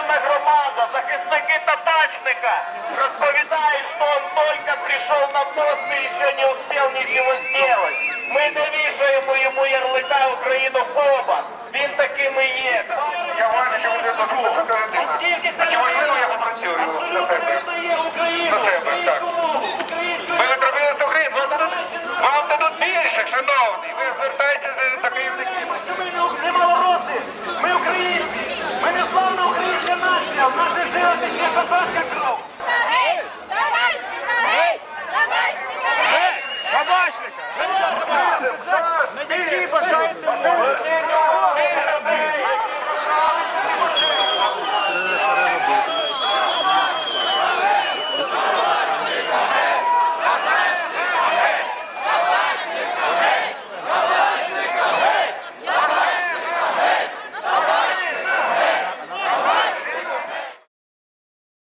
національна громада, захисники Татачника розповідають, що он тільки прийшов на пост і ще не успів нічого зробити. Ми не вішаємо йому ярлика Україну Хоба. Він таким і є. Я бачив, що буде козацька кров. Гей! Табачника! Гей! Табачника! Гей! Медики бажаєте